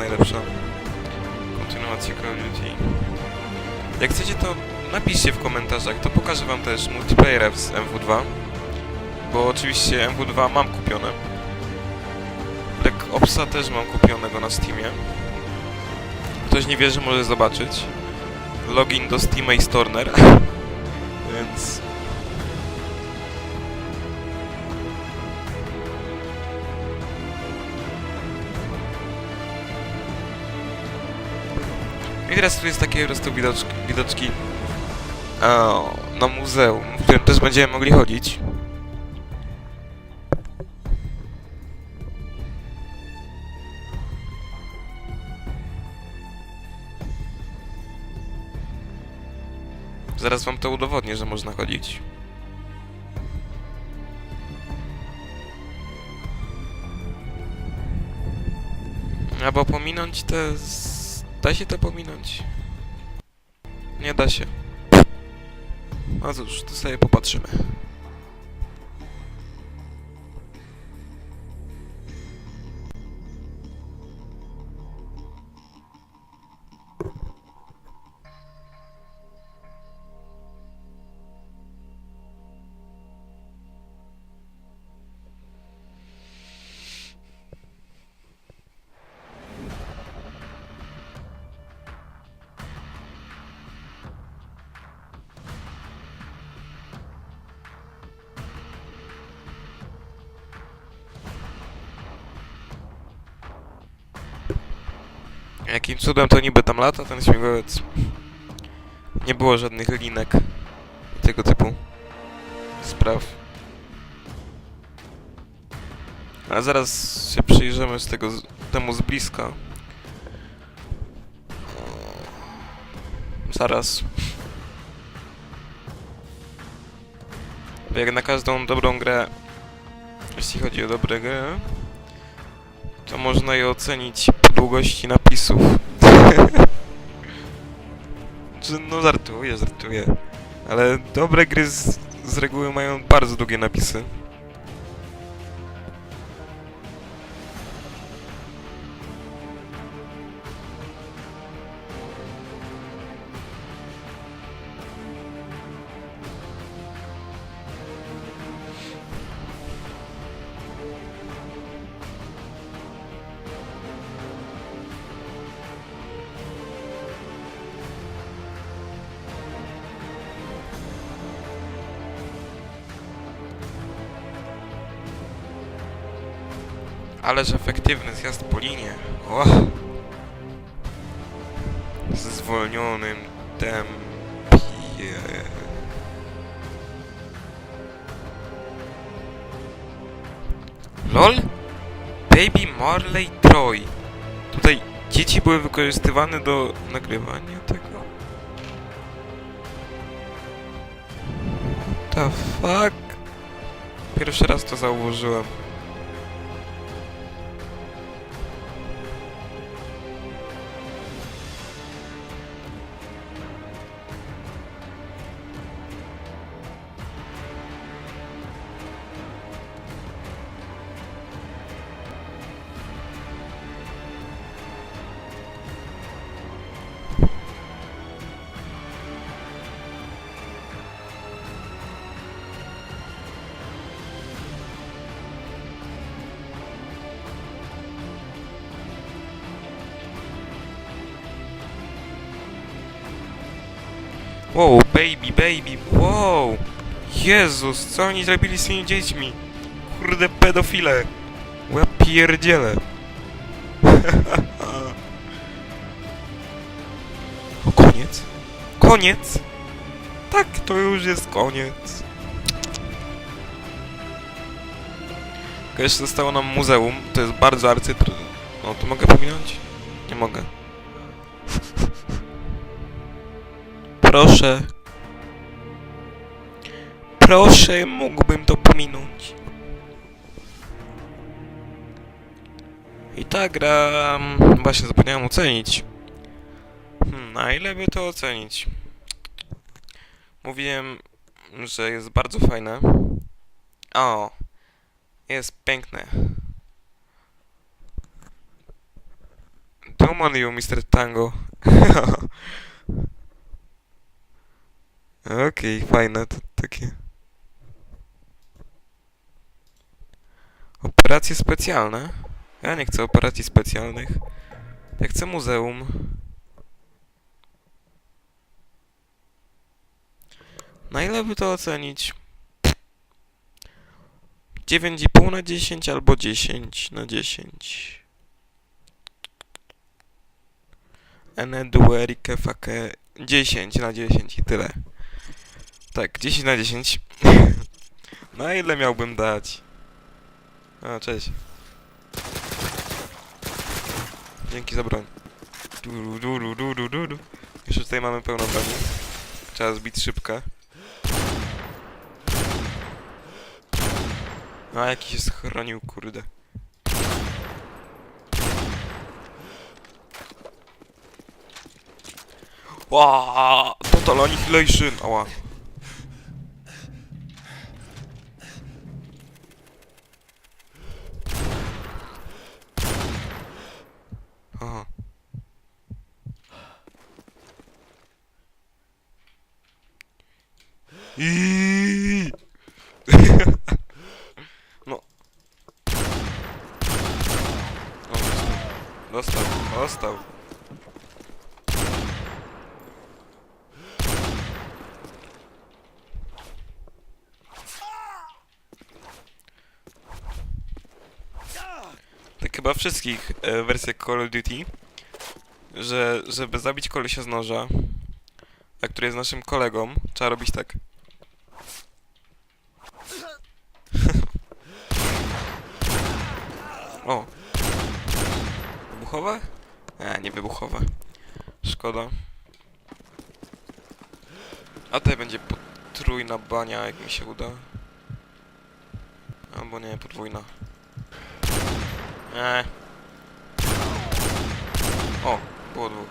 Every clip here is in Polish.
najlepsza. Kontynuacja Call of Duty. Jak chcecie to napiszcie w komentarzach, to pokażę wam też multiplayer z MW2. Bo oczywiście MW2 mam kupione. Black Opsa też mam kupionego na Steamie. Ktoś nie wierzy, może zobaczyć. Login do Steam Ace Turner. Więc... I teraz tu jest takie po prostu widoczki, widoczki o, na muzeum, w którym też będziemy mogli chodzić. Zaraz wam to udowodnię, że można chodzić. Albo pominąć te... z- Da się to pominąć? Nie da się. No cóż, to sobie popatrzymy. Jakim cudem to niby tam lata, ten śmigłowiec? Nie było żadnych linek tego typu spraw. A zaraz się przyjrzymy z tego, temu z bliska. Zaraz. Jak na każdą dobrą grę, jeśli chodzi o dobre gry, to można je ocenić długości napisów. No żartuję, żartuję. Ale dobre gry z, z reguły mają bardzo długie napisy. Ależ efektywny zjazd po linie. O! Ze zwolnionym tempie. LOL? Baby Marley Troy. Tutaj dzieci były wykorzystywane do nagrywania tego. The fuck? Pierwszy raz to zauważyłem. Wow, baby, baby, wow! Jezus, co oni zrobili z tymi dziećmi? Kurde, pedofile! Ja pierdzielę! o, koniec? Koniec? Tak, to już jest koniec. Jeszcze zostało nam muzeum, to jest bardzo arcytr... No, to mogę pominąć? Nie mogę. Proszę. Proszę, mógłbym to pominąć. I ta gra... Właśnie zapomniałem ocenić. Hmm, ile by to ocenić? Mówiłem, że jest bardzo fajne. O, jest piękne. On you, Mr. Tango. Okej, fajne to takie. Operacje specjalne? Ja nie chcę operacji specjalnych. Ja chcę muzeum. Na ile by to ocenić? 9,5 na 10 albo 10 na 10. Eneduerike fake 10 na 10 i tyle. Tak, 10 na 10. na ile miałbym dać? A, cześć. Dzięki za broń. Du, du, du, du, du, du, du. Jeszcze tutaj mamy pełno broni. Trzeba zbić szybkę. A, jakiś się schronił, kurde. Ła, Total Annihilation! Ała. Aha. No. O, dostał. Dostał. Tak chyba wszystkich e, wersjach Call of Duty, że żeby zabić kolesia z noża, a który jest naszym kolegą, trzeba robić tak. O. Wybuchowe? Nie, nie wybuchowe. Szkoda. A tutaj będzie potrójna bania, jak mi się uda. Albo nie, podwójna. Eee. O, było dwóch.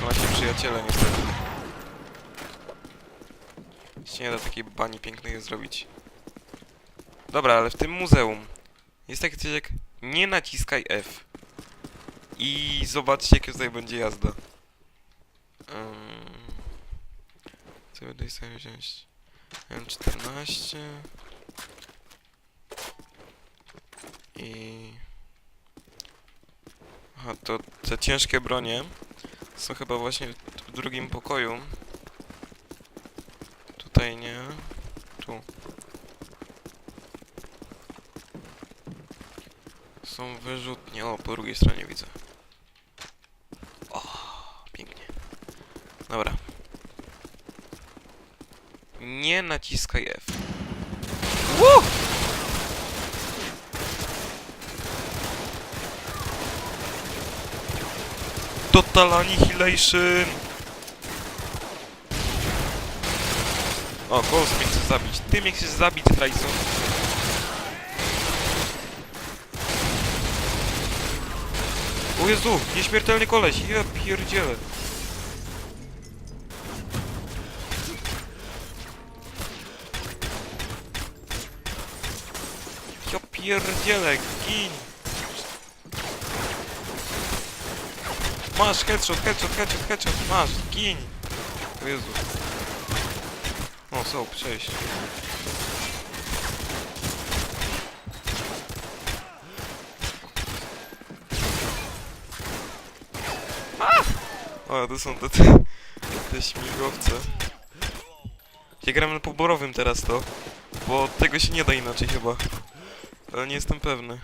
Są nasi przyjaciele niestety. Się nie da takiej bani pięknej zrobić. Dobra, ale w tym muzeum jest takie coś jak nie naciskaj F. I zobaczcie jakie tutaj będzie jazda. Um, co tutaj sobie wziąć? M14 i... Aha, to te ciężkie bronie są chyba właśnie w drugim pokoju. Tutaj nie. Tu. Są wyrzutnie. O, po drugiej stronie widzę. O, pięknie. Dobra. Nie naciskaj F. Woo! Total Annihilation! O, Ghost mnie chce zabić. Ty mnie chcesz zabić, Trajson. O Jezu, nieśmiertelny koleś, ja pierdzielę. Ja pierdzielę, gin! Masz headshot, headshot, headshot, headshot, masz, gin! O Jezu. O, są, cześć. A! O, to są te, te, te śmigłowce. Ja gram na poborowym teraz to, bo tego się nie da inaczej chyba. Ale nie jestem pewny.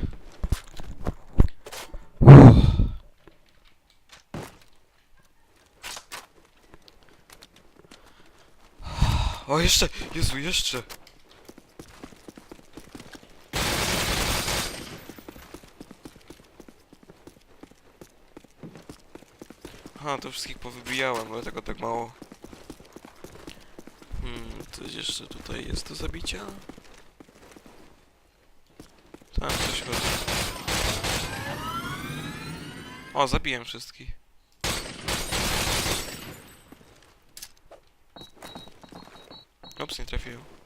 O, jeszcze! Jezu, jeszcze! Aha, to wszystkich powybijałem, dlatego tak mało. Hmm, coś jeszcze tutaj jest do zabicia? Tam coś chodzi. O, zabiłem wszystkich. Ups, nie trafiłem.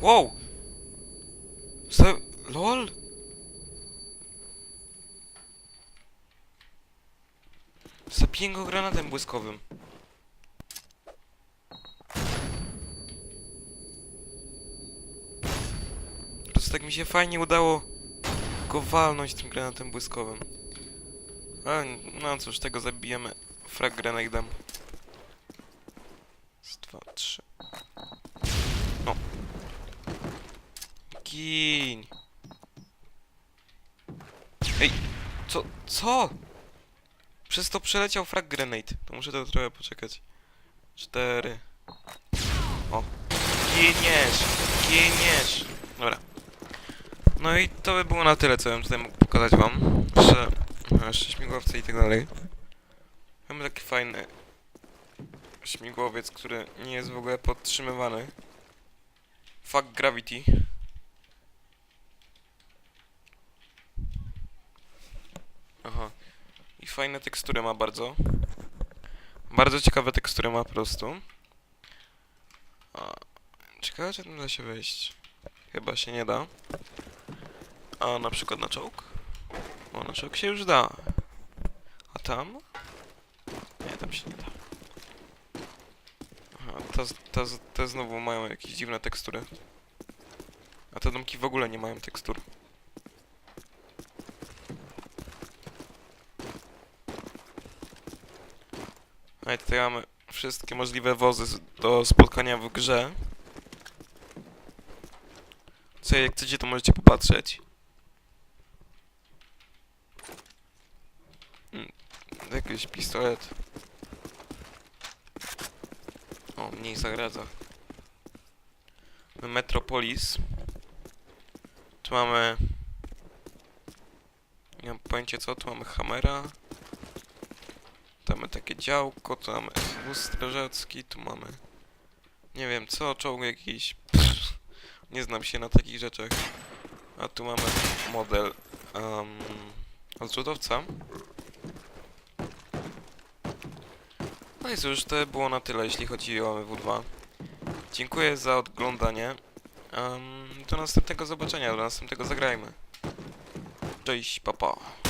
Wow! Se... LOL? Zabiję go granatem błyskowym. Po prostu tak mi się fajnie udało go walnąć tym granatem błyskowym. A, no cóż, tego zabijemy frag grenade'em. Raz, dwa, trzy. No. Gin. Ej, co? Przez to przeleciał frag grenade. To muszę to trochę poczekać. Cztery. O. Giniesz! Giniesz! Dobra. No i to by było na tyle, co bym tutaj mógł pokazać wam. Jeszcze, jeszcze śmigłowce i tak dalej. Mamy taki fajny śmigłowiec, który nie jest w ogóle podtrzymywany. Fuck gravity. Aha. I fajne tekstury ma bardzo. Bardzo ciekawe tekstury ma po prostu. Ciekawe, czy tam da się wejść. Chyba się nie da. A na przykład na czołg? O, na czołg się już da. A tam? Nie, tam się nie da. Aha, te, te, te znowu mają jakieś dziwne tekstury. A te domki w ogóle nie mają tekstur. Tutaj mamy wszystkie możliwe wozy do spotkania w grze. Co jak chcecie to możecie popatrzeć. Mm, Jakiś pistolet. O, mniej zagradza. Metropolis. Tu mamy... Nie mam pojęcia co, tu mamy Hammera. Mamy takie działko, tu mamy wóz strażacki, tu mamy... Nie wiem co, czołg jakiś... Pff, nie znam się na takich rzeczach. A tu mamy model... Um, odrzutowca. No i cóż, to było na tyle, jeśli chodzi o MW2. Dziękuję za oglądanie. Um, do następnego zobaczenia, do następnego zagrajmy. Cześć, papa. Pa.